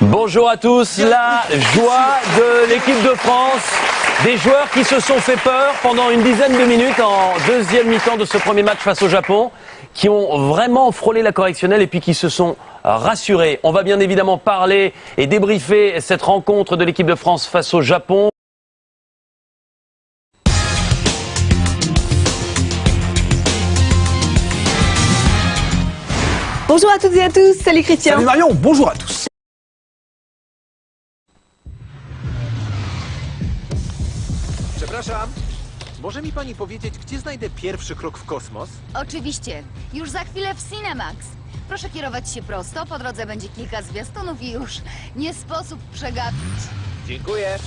Bonjour à tous, la joie de l'équipe de France, des joueurs qui se sont fait peur pendant une dizaine de minutes en deuxième mi-temps de ce premier match face au Japon, qui ont vraiment frôlé la correctionnelle et puis qui se sont rassurés. On va bien évidemment parler et débriefer cette rencontre de l'équipe de France face au Japon. Bonjour à toutes et à tous, salut Christian. Salut Marion, bonjour à tous. Przepraszam, może mi pani powiedzieć, gdzie znajdę pierwszy krok w kosmos? Oczywiście, już za chwilę w Cinemax. Proszę kierować się prosto, po drodze będzie kilka zwiastunów i już nie sposób przegapić. Dziękuję.